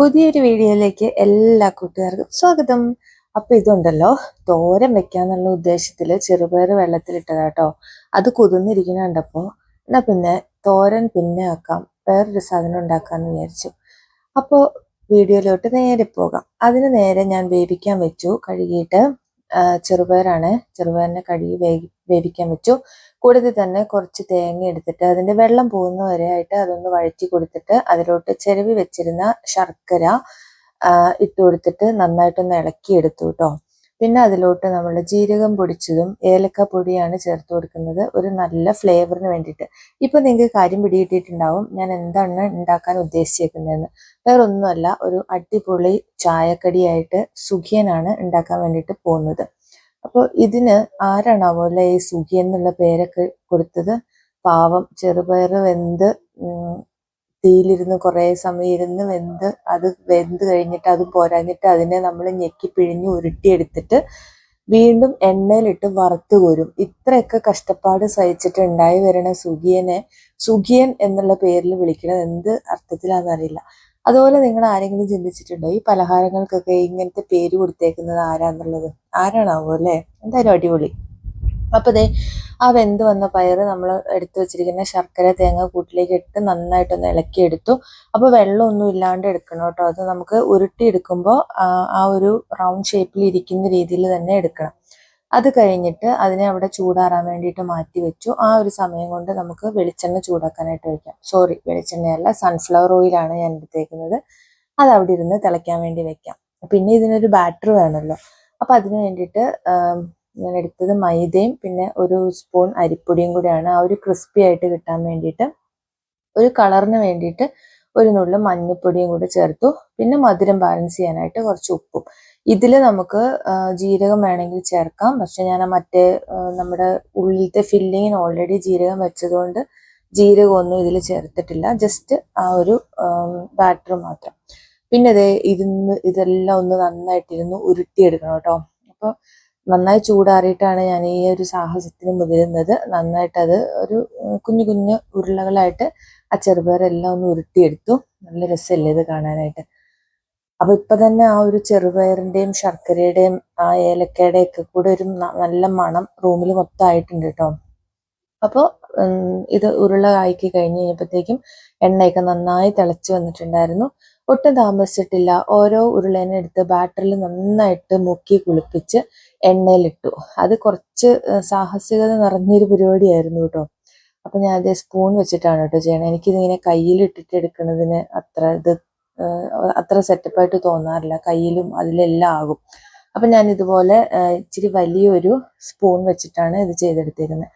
പുതിയൊരു വീഡിയോയിലേക്ക് എല്ലാ കൂട്ടുകാർക്കും സ്വാഗതം. അപ്പൊ ഇതുണ്ടല്ലോ തോരൻ വെക്കാന്നുള്ള ഉദ്ദേശത്തിൽ ചെറുപയർ വെള്ളത്തിലിട്ടതാട്ടോ. അത് കുതിർന്നിരിക്കുന്ന കണ്ടപ്പോൾ പിന്നെ തോരൻ പിന്നെ ആക്കാം വേറൊരു സാധനം ഉണ്ടാക്കാന്ന് വിചാരിച്ചു. അപ്പോൾ വീഡിയോയിലോട്ട് നേരെ പോകാം. അതിന് നേരെ ഞാൻ വേവിക്കാൻ വെച്ചു കഴുകിയിട്ട് ചെറുപയറാണ്. ചെറുപയറിനെ കഴുകി വേവി വേവിക്കാൻ വെച്ചു. കൂടുതൽ തന്നെ കുറച്ച് തേങ്ങ എടുത്തിട്ട് അതിന്റെ വെള്ളം പോകുന്ന വരെ ആയിട്ട് അതൊന്ന് വഴറ്റി കൊടുത്തിട്ട് അതിലോട്ട് ചെരുവി വെച്ചിരുന്ന ശർക്കര ഇട്ട് കൊടുത്തിട്ട് നന്നായിട്ടൊന്ന് ഇളക്കി എടുത്തു കേട്ടോ പിന്നെ അതിലോട്ട് നമ്മൾ ജീരകം പൊടിച്ചതും ഏലക്ക പൊടിയാണ് ചേർത്ത് കൊടുക്കുന്നത്. ഒരു നല്ല ഫ്ലേവറിന് വേണ്ടിയിട്ട്. ഇപ്പൊ നിങ്ങൾക്ക് കാര്യം പിടികിട്ടിയിട്ടുണ്ടാവും. ഞാൻ എന്താണ് ഉണ്ടാക്കാൻ ഉദ്ദേശിച്ചേക്കുന്നതെന്ന്. വേറൊന്നുമല്ല ഒരു അടിപൊളി ചായക്കടിയായിട്ട് സുഖിയനാണ് ഉണ്ടാക്കാൻ വേണ്ടിയിട്ട് പോകുന്നത്. അപ്പോൾ ഇതിന് ആരാണാവോ അല്ലെ ഈ സുഖി എന്നുള്ള പേരൊക്കെ കൊടുത്തത്? പാവം ചെറുപയർ വെന്ത് തീയിലിരുന്ന് കുറേ സമയം ഇരുന്ന് വെന്ത് അത് വെന്ത് കഴിഞ്ഞിട്ട് അത് പോരാഞ്ഞിട്ട് അതിനെ നമ്മൾ ഞെക്കി പിഴിഞ്ഞ് ഉരുട്ടിയെടുത്തിട്ട് വീണ്ടും എണ്ണയിലിട്ട് വറുത്ത് കോരും. ഇത്രയൊക്കെ കഷ്ടപ്പാട് സഹിച്ചിട്ട് ഉണ്ടായി വരണ സുഖിയനെ സുഖിയൻ എന്നുള്ള പേരിൽ വിളിക്കണത് എന്ത് അർത്ഥത്തിലാണെന്നറിയില്ല. അതുപോലെ നിങ്ങൾ ആരെങ്കിലും ചിന്തിച്ചിട്ടുണ്ടോ? ഈ പലഹാരങ്ങൾക്കൊക്കെ ഇങ്ങനത്തെ പേര് കൊടുത്തേക്കുന്നത് ആരാന്നുള്ളത്? ആരാണാവോ അല്ലേ? എന്തായാലും അടിപൊളി. അപ്പൊ ദേ ആ വെന്ത് വന്ന പയറ്? നമ്മൾ എടുത്തു വെച്ചിരിക്കുന്ന ശർക്കര തേങ്ങ കൂട്ടിലേക്ക് ഇട്ട് നന്നായിട്ടൊന്ന് ഇളക്കിയെടുത്തു. അപ്പൊ വെള്ളമൊന്നും ഇല്ലാണ്ട് എടുക്കണം കേട്ടോ. അത് നമുക്ക് ഉരുട്ടി എടുക്കുമ്പോൾ ആ ഒരു റൗണ്ട് ഷേപ്പിൽ ഇരിക്കുന്ന രീതിയിൽ തന്നെ എടുക്കണം. അത് കഴിഞ്ഞിട്ട് അതിനെ അവിടെ ചൂടാറാൻ വേണ്ടിയിട്ട് മാറ്റി വെച്ചു. ആ ഒരു സമയം കൊണ്ട് നമുക്ക് വെളിച്ചെണ്ണ ചൂടാക്കാനായിട്ട് വെക്കാം. സോറി വെളിച്ചെണ്ണയല്ല സൺഫ്ലവർ ഓയിലാണ് ഞാൻ എടുത്തേക്കുന്നത്. അത് അവിടെ ഇരുന്ന് തിളയ്ക്കാൻ വേണ്ടി വെക്കാം. പിന്നെ ഇതിനൊരു ബാറ്റർ വേണമല്ലോ. അപ്പൊ അതിന് വേണ്ടിയിട്ട് ഞാൻ എടുത്തത് മൈദയും പിന്നെ ഒരു സ്പൂൺ അരിപ്പൊടിയും കൂടിയാണ്. ആ ഒരു ക്രിസ്പി ആയിട്ട് കിട്ടാൻ വേണ്ടിയിട്ട് ഒരു കളറിന് വേണ്ടിയിട്ട് ഒരു നുള്ളു മഞ്ഞൾപ്പൊടിയും കൂടി ചേർത്തു. പിന്നെ മധുരം ബാലൻസ് ചെയ്യാനായിട്ട് കുറച്ച് ഉപ്പും. ഇതിൽ നമുക്ക് ജീരകം വേണമെങ്കിൽ ചേർക്കാം. പക്ഷെ ഞാൻ മറ്റേ നമ്മുടെ ഉള്ളിലത്തെ ഫില്ലിങ്ങിന് ഓൾറെഡി ജീരകം വെച്ചതുകൊണ്ട് ജീരകമൊന്നും ഇതിൽ ചേർത്തിട്ടില്ല. ജസ്റ്റ് ആ ഒരു ബാറ്റർ മാത്രം. പിന്നെ ഇത് ഇരുന്ന് ഇതെല്ലാം ഒന്ന് നന്നായിട്ടിരുന്ന് ഉരുട്ടിയെടുക്കണം കേട്ടോ. അപ്പോൾ നന്നായി ചൂടാറിയിട്ടാണ് ഞാൻ ഈ ഒരു സാഹസത്തിന് മുതിരുന്നത്. നന്നായിട്ട് അത് ഒരു കുഞ്ഞു കുഞ്ഞു ഉരുളകളായിട്ട് ആ ചെറുപയറെല്ലാം ഒന്ന് ഉരുട്ടിയെടുത്തു. നല്ല രസമല്ലേ ഇത് കാണാനായിട്ട്. അപ്പൊ ഇപ്പൊ തന്നെ ആ ഒരു ചെറുപയറിന്റെയും ശർക്കരയുടെയും ആ ഏലക്കയുടെ ഒക്കെ കൂടെ ഒരു നല്ല മണം റൂമിൽ മൊത്തം ആയിട്ടുണ്ട് കേട്ടോ അപ്പോൾ ഇത് ഉരുള ആക്കി കഴിഞ്ഞ് കഴിഞ്ഞപ്പോഴത്തേക്കും എണ്ണയൊക്കെ നന്നായി തിളച്ച് വന്നിട്ടുണ്ടായിരുന്നു. ഒട്ടും താമസിച്ചിട്ടില്ല. ഓരോ ഉരുളേനെ എടുത്ത് ബാറ്ററിൽ നന്നായിട്ട് മുക്കി കുളിപ്പിച്ച് എണ്ണയിലിട്ടു. അത് കുറച്ച് സാഹസികത നിറഞ്ഞൊരു പരിപാടിയായിരുന്നു കേട്ടോ. അപ്പം ഞാൻ അതേ സ്പൂൺ വെച്ചിട്ടാണ് കേട്ടോ ചെയ്യണത് എനിക്കിതിങ്ങനെ കയ്യിൽ ഇട്ടിട്ട് എടുക്കുന്നതിന് അത്ര ഇത് അത്ര സെറ്റപ്പായിട്ട് തോന്നാറില്ല. കയ്യിലും അതിലെല്ലാം ആകും. അപ്പം ഞാൻ ഇതുപോലെ ഇച്ചിരി വലിയൊരു സ്പൂൺ വെച്ചിട്ടാണ് ഇത് ചെയ്തെടുത്തേക്കുന്നത്.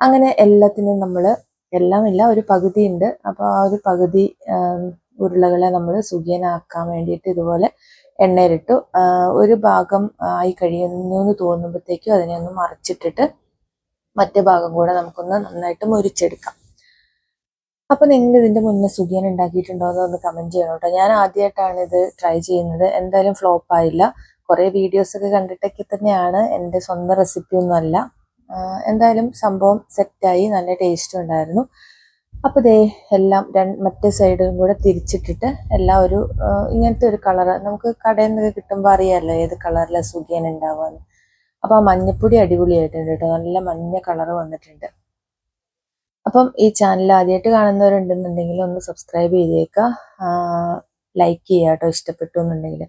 അങ്ങനെ എല്ലാത്തിനും നമ്മൾ എല്ലാം ഇല്ല ഒരു പകുതി ഉണ്ട് അപ്പോൾ ആ ഒരു പകുതി ഉരുളകളെ നമ്മൾ സുഖിയനാക്കാൻ വേണ്ടിയിട്ട് ഇതുപോലെ എണ്ണയിലിട്ടു. ഒരു ഭാഗം ആയി കഴിയുന്നു എന്ന് തോന്നുമ്പോഴത്തേക്കും അതിനെ ഒന്ന് മറിച്ചിട്ടിട്ട് മറ്റേ ഭാഗം കൂടെ നമുക്കൊന്ന് നന്നായിട്ട് മുരിച്ചെടുക്കാം. അപ്പൊ നിങ്ങൾ ഇതിന്റെ മുന്നേ സുഖിയൻ ഉണ്ടാക്കിയിട്ടുണ്ടോ എന്ന് ഒന്ന് കമന്റ് ചെയ്യണം കേട്ടോ. ഞാൻ ആദ്യമായിട്ടാണ് ഇത് ട്രൈ ചെയ്യുന്നത്. എന്തായാലും ഫ്ലോപ്പ് ആയില്ല. കുറെ വീഡിയോസ് ഒക്കെ കണ്ടിട്ടൊക്കെ തന്നെയാണ്. എന്റെ സ്വന്തം റെസിപ്പി ഒന്നും അല്ല എന്തായാലും സംഭവം സെറ്റായി നല്ല ടേസ്റ്റും ഉണ്ടായിരുന്നു. അപ്പൊ ദേ എല്ലാം രണ്ട് മറ്റേ സൈഡും കൂടെ തിരിച്ചിട്ടിട്ട് എല്ലാം ഒരു ഇങ്ങനത്തെ ഒരു കളർ നമുക്ക് കടയിൽ നിന്നൊക്കെ കിട്ടുമ്പോൾ അറിയാമല്ലോ ഏത് കളറിലെ സുഖിയൻ ഉണ്ടാവുമെന്ന് അപ്പോൾ ആ മഞ്ഞപ്പൊടി അടിപൊളിയായിട്ടുണ്ട് കേട്ടോ. നല്ല മഞ്ഞ കളർ വന്നിട്ടുണ്ട്. അപ്പം ഈ ചാനൽ ആദ്യമായിട്ട് കാണുന്നവരുണ്ടെന്നുണ്ടെങ്കിൽ ഒന്ന് സബ്സ്ക്രൈബ് ചെയ്തേക്കുക ലൈക്ക് ചെയ്യുക കേട്ടോ ഇഷ്ടപ്പെട്ടു എന്നുണ്ടെങ്കിൽ.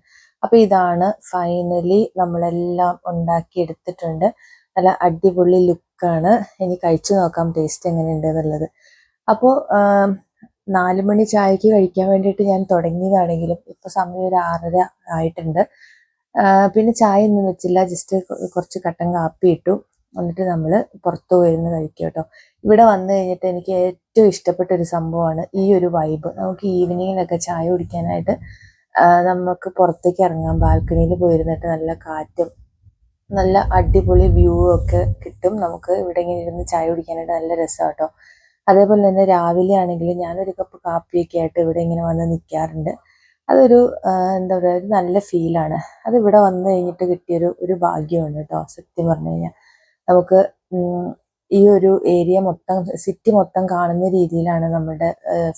അപ്പൊ ഇതാണ് ഫൈനലി നമ്മളെല്ലാം ഉണ്ടാക്കി എടുത്തിട്ടുണ്ട് നല്ല അടിപൊളി ലുക്കാണ് ഇനി കഴിച്ചു നോക്കാം ടേസ്റ്റ് എങ്ങനെയുണ്ട് എന്നുള്ളത്. അപ്പോൾ നാല് മണി ചായക്ക് കഴിക്കാൻ വേണ്ടിയിട്ട് ഞാൻ തുടങ്ങിയതാണെങ്കിലും ഇപ്പോൾ സമയം ഒരു ആറര ആയിട്ടുണ്ട്. പിന്നെ ചായ ഒന്നും വെച്ചില്ല. ജസ്റ്റ് കുറച്ച് കട്ടൻ കാപ്പി ഇട്ടു. എന്നിട്ട് നമ്മൾ പുറത്തു പോയിരുന്ന് കഴിക്കുക കേട്ടോ. ഇവിടെ വന്നു കഴിഞ്ഞിട്ട് എനിക്ക് ഏറ്റവും ഇഷ്ടപ്പെട്ട ഒരു സംഭവമാണ് ഈ ഒരു വൈബ് നമുക്ക് ഈവനിങ്ങിലൊക്കെ ചായ കുടിക്കാനായിട്ട് നമുക്ക് പുറത്തേക്ക് ഇറങ്ങാം. ബാൽക്കണിയിൽ പോയിരുന്നിട്ട് നല്ല കാറ്റും നല്ല അടിപൊളി വ്യൂ ഒക്കെ കിട്ടും. നമുക്ക് ഇവിടെ ഇങ്ങനെ ഇരുന്ന് ചായ കുടിക്കാനായിട്ട് നല്ല രസമാണ് കേട്ടോ. അതേപോലെ തന്നെ രാവിലെ ആണെങ്കിൽ ഞാനൊരു കപ്പ് കാപ്പിയൊക്കെ ആയിട്ട് ഇവിടെ ഇങ്ങനെ വന്ന് നിൽക്കാറുണ്ട് അതൊരു എന്താ പറയുക ഒരു നല്ല ഫീലാണ് അത് ഇവിടെ വന്നു കഴിഞ്ഞിട്ട് കിട്ടിയൊരു ഒരു ഭാഗ്യമാണ് കേട്ടോ സത്യം പറഞ്ഞു കഴിഞ്ഞാൽ നമുക്ക് ഈ ഒരു ഏരിയ മൊത്തം സിറ്റി മൊത്തം കാണുന്ന രീതിയിലാണ് നമ്മുടെ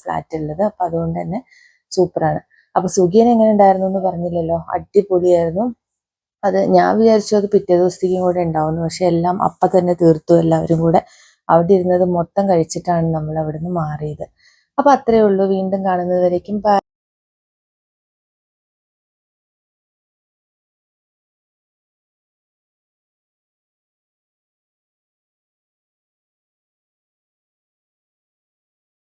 ഫ്ലാറ്റ് ഉള്ളത്. അപ്പം അതുകൊണ്ട് തന്നെ സൂപ്പറാണ് അപ്പം സുഖിയൻ എങ്ങനെ ഉണ്ടായിരുന്നു എന്ന് പറഞ്ഞില്ലല്ലോ? അടിപൊളിയായിരുന്നു. അത് ഞാൻ വിചാരിച്ചു അത് പിറ്റേ ദിവസത്തേക്കും കൂടെ ഉണ്ടാവുന്നു പക്ഷെ എല്ലാം അപ്പം തന്നെ തീർത്തു എല്ലാവരും കൂടെ. അവിടെ ഇരുന്നത് മൊത്തം കഴിച്ചിട്ടാണ് നമ്മൾ അവിടുന്ന് മാറിയത്. അപ്പൊ അത്രേ ഉള്ളൂ. വീണ്ടും കാണുന്നത് വരയ്ക്കും